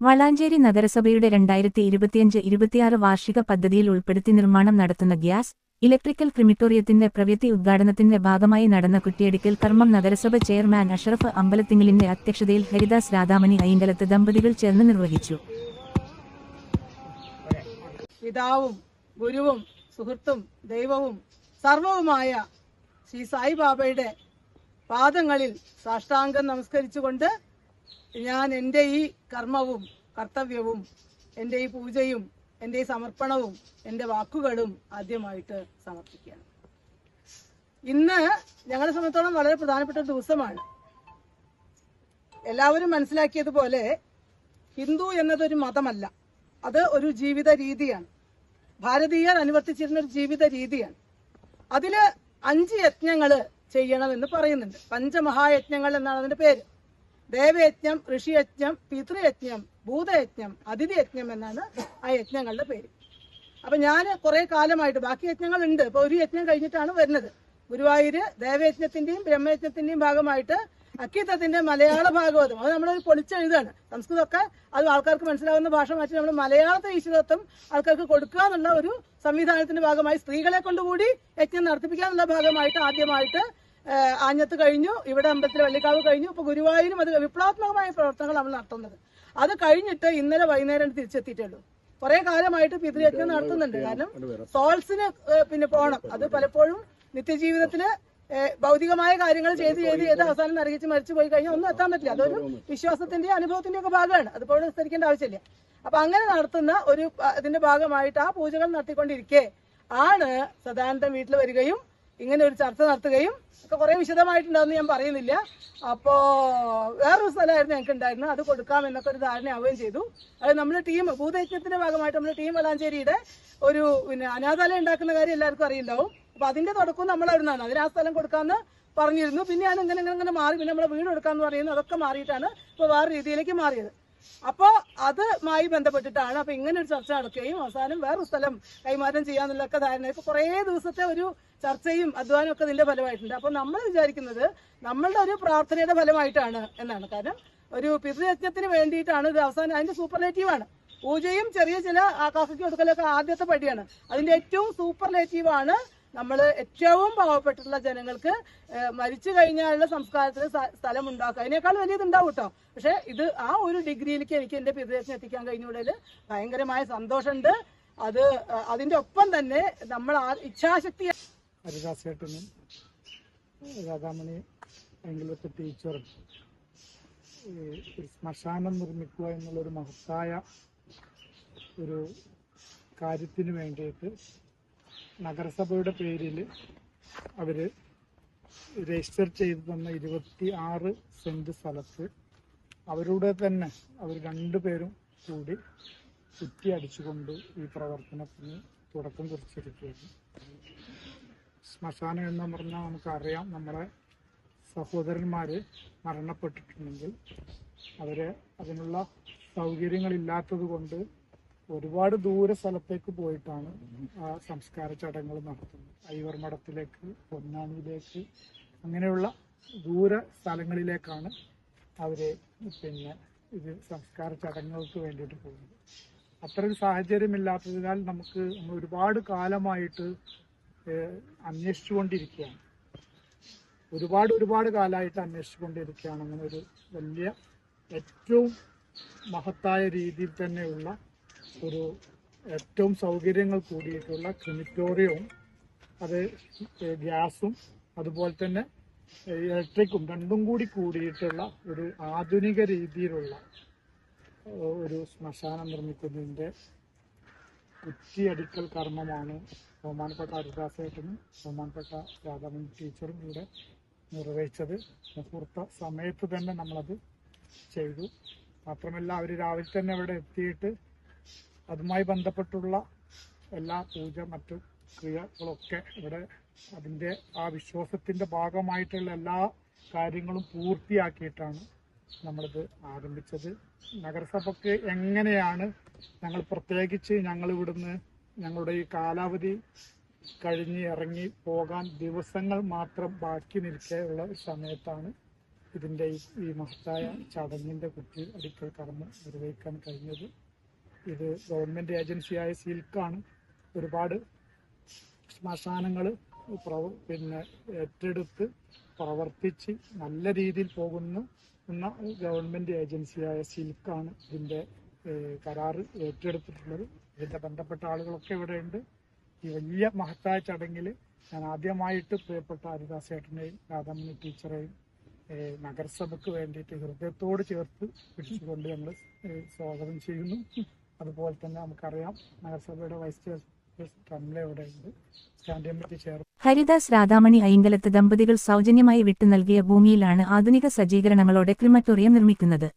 വളാഞ്ചേരി നഗരസഭയുടെ രണ്ടായിരത്തി ഇരുപത്തിയഞ്ച് ഇരുപത്തിയാറ് വാർഷിക പദ്ധതിയിൽ ഉൾപ്പെടുത്തി നിർമ്മാണം നടത്തുന്ന ഗ്യാസ് ഇലക്ട്രിക്കൽ ക്രിമിറ്റോറിയത്തിന്റെ പ്രവൃത്തി ഉദ്ഘാടനത്തിന്റെ ഭാഗമായി നടന്ന കുറ്റിയടിക്കൽ കർമ്മം നഗരസഭ ചെയർമാൻ അഷറഫ് അമ്പലത്തിങ്ങലിന്റെ അധ്യക്ഷതയിൽ ഹരിദാസ് രാധാമണി അയ്യങ്കലത്ത് ദമ്പതികൾ ചേർന്ന് നിർവഹിച്ചു. പിതാവും ഗുരുവും സുഹൃത്തും ദൈവവും സർവവുമായ ശ്രീ സായിബാബയുടെ പാദങ്ങളിൽ സാഷ്ടാംഗം നമസ്കരിച്ചുകൊണ്ട് ഞാൻ എന്റെ ഈ കർമ്മവും കർത്തവ്യവും എന്റെ ഈ പൂജയും എന്റെ ഈ സമർപ്പണവും എന്റെ വാക്കുകളും ആദ്യമായിട്ട് സമർപ്പിക്കുകയാണ്. ഇന്ന് ഞങ്ങളുടെ സംബന്ധിച്ചോളം വളരെ പ്രധാനപ്പെട്ട ദിവസമാണ്. എല്ലാവരും മനസ്സിലാക്കിയതുപോലെ ഹിന്ദു എന്നതൊരു മതമല്ല. അത് ഒരു ജീവിത രീതിയാണ്. ഭാരതീയർ അനുവർത്തിച്ചിരുന്ന ഒരു ജീവിത രീതിയാണ്. അതിൽ അഞ്ച് യജ്ഞങ്ങൾ ചെയ്യണമെന്ന് പറയുന്നുണ്ട്. പഞ്ചമഹായജ്ഞങ്ങൾ എന്നാണ് അതിന്റെ പേര്. ദേവയജ്ഞം ഋഷിയജ്ഞം പിതൃയജ്ഞം ഭൂതയജ്ഞം അതിഥിയജ്ഞം എന്നാണ് ആ യജ്ഞങ്ങളുടെ പേര്. അപ്പൊ ഞാൻ കുറെ കാലമായിട്ട് ബാക്കി യജ്ഞങ്ങൾ ഉണ്ട് ഇപ്പൊ ഒരു യജ്ഞം കഴിഞ്ഞിട്ടാണ് വരുന്നത്. ഗുരുവായൂര് ദേവയജ്ഞത്തിന്റെയും ബ്രഹ്മയജ്ഞത്തിന്റെയും ഭാഗമായിട്ട് അക്കിത്തത്തിന്റെ മലയാള ഭാഗവതം. അത് നമ്മളൊരു പൊളിച്ചെഴുതാണ്. സംസ്കൃതമൊക്കെ അത് ആൾക്കാർക്ക് മനസ്സിലാവുന്ന ഭാഷ മാറ്റി നമ്മൾ മലയാളത്തെ ഈശ്വരത്വം ആൾക്കാർക്ക് കൊടുക്കുക എന്നുള്ള ഒരു സംവിധാനത്തിന്റെ ഭാഗമായി സ്ത്രീകളെ കൊണ്ടുകൂടി യജ്ഞം നടത്തിപ്പിക്കുക എന്നുള്ള ഭാഗമായിട്ട് ആദ്യമായിട്ട് ആഞ്ഞത്ത് കഴിഞ്ഞു ഇവിടെ അമ്പലത്തിലെ വള്ളിക്കാവ് കഴിഞ്ഞു. ഇപ്പൊ ഗുരുവായൂരും അത് വിപ്ലവാത്മകമായ പ്രവർത്തനങ്ങൾ നമ്മൾ നടത്തുന്നത്. അത് കഴിഞ്ഞിട്ട് ഇന്നലെ വൈകുന്നേരം തിരിച്ചെത്തിയിട്ടുള്ളൂ. കുറെ കാലമായിട്ട് പിതൃയജ്ഞം നടത്തുന്നുണ്ട്. കാരണം സോൾസിന് പിന്നെ പോകണം അത് പലപ്പോഴും നിത്യജീവിതത്തിൽ ഭൗതികമായ കാര്യങ്ങൾ ചെയ്ത് ചെയ്ത് ചെയ്ത് അവസാനം നരകിച്ച് മരിച്ചു പോയി കഴിഞ്ഞാൽ ഒന്നും എത്താൻ പറ്റില്ല. അതൊരു വിശ്വാസത്തിന്റെ അനുഭവത്തിന്റെ ഒക്കെ ഭാഗമാണ്. അതിപ്പോൾ വിസ്തരിക്കേണ്ട ആവശ്യമില്ല. അപ്പൊ അങ്ങനെ നടത്തുന്ന ഒരു അതിന്റെ ഇതിന്റെ ഭാഗമായിട്ട് ആ പൂജകൾ നടത്തിക്കൊണ്ടിരിക്കെ. ആണ് സദാനന്ദം വീട്ടിൽ വരികയും ഇങ്ങനെ ഒരു ചർച്ച നടത്തുകയും ഒക്കെ കുറെ വിശദമായിട്ടുണ്ടാവുമെന്ന് ഞാൻ പറയുന്നില്ല. അപ്പോ വേറൊരു സ്ഥലമായിരുന്നു ഞങ്ങൾക്ക് ഉണ്ടായിരുന്നത്. അത് കൊടുക്കാം എന്നൊക്കെ ഒരു ധാരണയാവുകയും ചെയ്തു. അത് നമ്മുടെ ടീം ഭൂതയജ്ഞത്തിന്റെ ഭാഗമായിട്ട് നമ്മുടെ ടീം വളാഞ്ചേരിയുടെ ഒരു പിന്നെ അനാഥാലയം ഉണ്ടാക്കുന്ന കാര്യം എല്ലാവർക്കും അറിയുണ്ടാവും. അപ്പൊ അതിന്റെ തുടക്കവും നമ്മൾ അവിടുന്നാണ് അതിന് ആ സ്ഥലം കൊടുക്കാമെന്ന് പറഞ്ഞിരുന്നു. പിന്നെ ഞാൻ ഇങ്ങനെ ഇങ്ങനെ ഇങ്ങനെ മാറി. പിന്നെ നമ്മളെ വീട് കൊടുക്കാന്ന് പറയുന്നത് അതൊക്കെ മാറിയിട്ടാണ് ഇപ്പൊ വേറെ രീതിയിലേക്ക് മാറിയത്. അപ്പോ അതുമായി ബന്ധപ്പെട്ടിട്ടാണ് അപ്പോൾ ഇങ്ങനെ ഒരു ചർച്ച നടക്കുകയും അവസാനം വേറൊരു സ്ഥലം കൈമാറ്റം ചെയ്യാന്നുള്ളൊക്കെ ധാരണ. ഇപ്പൊ കുറേ ദിവസത്തെ ഒരു ചർച്ചയും അധ്വാനവും ഒക്കെ ഇതിന്റെ ഫലമായിട്ടുണ്ട്. അപ്പോൾ നമ്മൾ വിചാരിക്കുന്നത് നമ്മളുടെ ഒരു പ്രാർത്ഥനയുടെ ഫലമായിട്ടാണ് എന്നാണ്. കാരണം ഒരു പിതൃയജ്ഞത്തിന് വേണ്ടിയിട്ടാണ് ഇത് അവസാനം സൂപ്പർലേറ്റീവ് ആണ്. പൂജയും ചെറിയ ചില കാക്കയ്ക്ക് കൊടുക്കലൊക്കെ ആദ്യത്തെ പടിയാണ്. അതിന്റെ ഏറ്റവും സൂപ്പർലേറ്റീവ് ആണ് നമ്മൾ ഏറ്റവും പാവപ്പെട്ടിട്ടുള്ള ജനങ്ങൾക്ക് മരിച്ചു കഴിഞ്ഞാലുള്ള സംസ്കാരത്തിന് സ്ഥലം ഉണ്ടാക്കുക അതിനേക്കാൾ വലിയത് ഉണ്ടാവും കേട്ടോ പക്ഷെ ഇത് ആ ഒരു ഡിഗ്രിയിലേക്ക് എനിക്ക് എന്റെ പിതൃദേശം എത്തിക്കാൻ കഴിഞ്ഞുകൂടൽ ഭയങ്കരമായ സന്തോഷമുണ്ട് അത് അതിന്റെ ഒപ്പം തന്നെ നമ്മൾ ആ ഇച്ഛാശക്തി ഹരിദാസേട്ടനും രാധാമണി എങ്കിലത്തെ ടീച്ചറും ശ്മശാനം നിർമ്മിക്കുക എന്നുള്ളൊരു മഹത്തായ ഒരു കാര്യത്തിന് വേണ്ടിയിട്ട് നഗരസഭയുടെ പേരിൽ അവർ രജിസ്റ്റർ ചെയ്ത് തന്ന ഇരുപത്തി ആറ് സെന്റ് സ്ഥലത്ത് അവരുടെ തന്നെ അവർ രണ്ടു പേരും കൂടി കുറ്റി അടിച്ചുകൊണ്ട് ഈ പ്രവർത്തനത്തിന് തുടക്കം കുറിച്ചിരിക്കുകയാണ്. ശ്മശാനം എന്ന് പറഞ്ഞാൽ നമുക്കറിയാം നമ്മളെ സഹോദരന്മാർ മരണപ്പെട്ടിട്ടുണ്ടെങ്കിൽ അവരെ അതിനുള്ള സൗകര്യങ്ങളില്ലാത്തത് കൊണ്ട് ഒരുപാട് ദൂര സ്ഥലത്തേക്ക് പോയിട്ടാണ് ആ സംസ്കാര ചടങ്ങുകൾ നടത്തുന്നത്. ഐവർ മഠത്തിലേക്ക് പൊന്നാനിയിലേക്ക് അങ്ങനെയുള്ള ദൂര സ്ഥലങ്ങളിലേക്കാണ് അവരെ പിന്നെ ഇത് സംസ്കാര ചടങ്ങുകൾക്ക് വേണ്ടിയിട്ട് പോകുന്നത്. അത്തരം സാഹചര്യമില്ലാത്തതിനാൽ നമുക്ക് നമ്മൾ ഒരുപാട് കാലമായിട്ട് അന്വേഷിച്ചുകൊണ്ടിരിക്കുകയാണ്. ഒരുപാട് ഒരുപാട് കാലമായിട്ട് അന്വേഷിച്ചുകൊണ്ടിരിക്കുകയാണ്. അങ്ങനെ ഒരു വലിയ ഏറ്റവും മഹത്തായ രീതിയിൽ തന്നെയുള്ള ഒരു ഏറ്റവും സൗകര്യങ്ങൾ കൂടിയിട്ടുള്ള ക്രിമിറ്റോറിയവും അത് ഗ്യാസും അതുപോലെ തന്നെ ഇലക്ട്രിക്കും രണ്ടും കൂടി കൂടിയിട്ടുള്ള ഒരു ആധുനിക രീതിയിലുള്ള ഒരു ശ്മശാനം നിർമ്മിക്കുന്നതിന്റെ കുറ്റിയടിക്കൽ കർമ്മമാണ് ബഹുമാനപ്പെട്ട ഹരിദാസേട്ടനും ബഹുമാനപ്പെട്ട രാധാമൻ ടീച്ചറും ഇവിടെ നിർവഹിച്ചത്. മുഹൂർത്ത സമയത്ത് തന്നെ നമ്മളത് ചെയ്തു. മാത്രമല്ല അവർ രാവിലെ തന്നെ അവിടെ എത്തിയിട്ട് അതുമായി ബന്ധപ്പെട്ടുള്ള എല്ലാ പൂജ മറ്റു ക്രിയകളൊക്കെ ഇവിടെ അതിന്റെ ആ വിശ്വാസത്തിന്റെ ഭാഗമായിട്ടുള്ള എല്ലാ കാര്യങ്ങളും പൂർത്തിയാക്കിയിട്ടാണ് നമ്മളിത് ആരംഭിച്ചത്. നഗരസഭയ്ക്ക് എങ്ങനെയാണ് ഞങ്ങൾ പ്രത്യേകിച്ച് ഞങ്ങൾ ഇവിടുന്ന് ഞങ്ങളുടെ ഈ കാലാവധി കഴിഞ്ഞ് ഇറങ്ങി പോകാൻ ദിവസങ്ങൾ മാത്രം ബാക്കി നിൽക്കാനുള്ള സമയത്താണ് ഇതിന്റെ ഈ മഹത്തായ ചടങ്ങിന്റെ കുട്ടി അടിക്കൽ കടന്ന് നിർവഹിക്കാൻ കഴിഞ്ഞത്. ഇത് ഗവൺമെന്റ് ഏജൻസിയായ സിൽക്കാണ്. ഒരുപാട് ശ്മശാനങ്ങൾ പ്രവ പിന്നെ ഏറ്റെടുത്ത് പ്രവർത്തിച്ച് നല്ല രീതിയിൽ പോകുന്നു എന്ന ഗവൺമെന്റ് ഏജൻസിയായ സിൽക്കാണ് ഇതിന്റെ കരാറ് ഏറ്റെടുത്തിട്ടുള്ളത്. ഇതിന്റെ ബന്ധപ്പെട്ട ആളുകളൊക്കെ ഇവിടെയുണ്ട്. ഈ വലിയ മഹത്തായ ചടങ്ങിൽ ഞാൻ ആദ്യമായിട്ട് പ്രിയപ്പെട്ട ഹരിദാസ് ഏട്ടനെയും രാധാമണി ടീച്ചറെയും നഗരസഭയ്ക്ക് വേണ്ടിയിട്ട് ഹൃദയത്തോട് ചേർത്ത് പിടിച്ചുകൊണ്ട് ഞങ്ങൾ സ്വാഗതം ചെയ്യുന്നു. അതുപോലെ തന്നെ നമുക്കറിയാം നഗരസഭയുടെ vice committee chair Haridas Radhamani Ainkalath ദമ്പതികൾ സൗജന്യമായി വിട്ടു നൽകിയ ഭൂമിയിലാണ് ആധുനിക സജ്ജീകരണങ്ങളോടെ ക്രിമറ്റോറിയം നിർമ്മിക്കുന്നത്.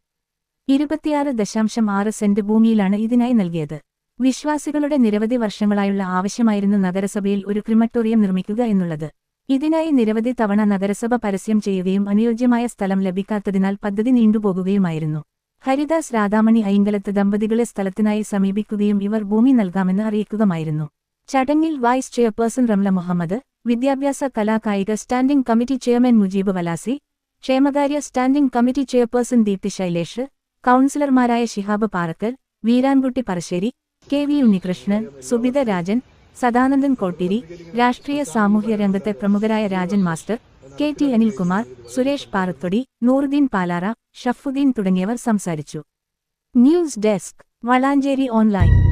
ഇരുപത്തിയാറ് ദശാംശം ആറ് സെന്റ് ഭൂമിയിലാണ് ഇതിനായി നൽകിയത്. വിശ്വാസികളുടെ നിരവധി വർഷങ്ങളായുള്ള ആവശ്യമായിരുന്നു നഗരസഭയിൽ ഒരു ക്രിമറ്റോറിയം നിർമ്മിക്കുക എന്നുള്ളത്. ഇതിനായി നിരവധി തവണ നഗരസഭ പരസ്യം ചെയ്യുകയും അനുയോജ്യമായ സ്ഥലം ലഭിക്കാത്തതിനാൽ പദ്ധതി നീണ്ടുപോകുകയുമായിരുന്നു. ഹരിദാസ് രാധാമണി ഐങ്കലത്ത് ദമ്പതികളെ സ്ഥലത്തിനായി സമീപിക്കുകയും ഇവർ ഭൂമി നൽകാമെന്ന് അറിയിക്കുകയായിരുന്നു ചടങ്ങിൽ വൈസ് ചെയർപേഴ്സൺ റംല മുഹമ്മദ് വിദ്യാഭ്യാസ കലാകായിക standing committee chairman Mujeeb Valasi ക്ഷേമകാര്യ standing committee chairperson Deepthi Shailesh കൌൺസിലർമാരായ Shihab Parakkal Veerankutty Parassery K V Unnikrishnan Subitha Rajan Sadanandan Kottiri രാഷ്ട്രീയ സാമൂഹ്യ രംഗത്തെ പ്രമുഖരായ Rajan master K T Anilkumar Suresh Parathodi Nooruddeen Palara Shafuddeen തുടങ്ങിയവർ സംസാരിച്ചു. News desk Valanchery online.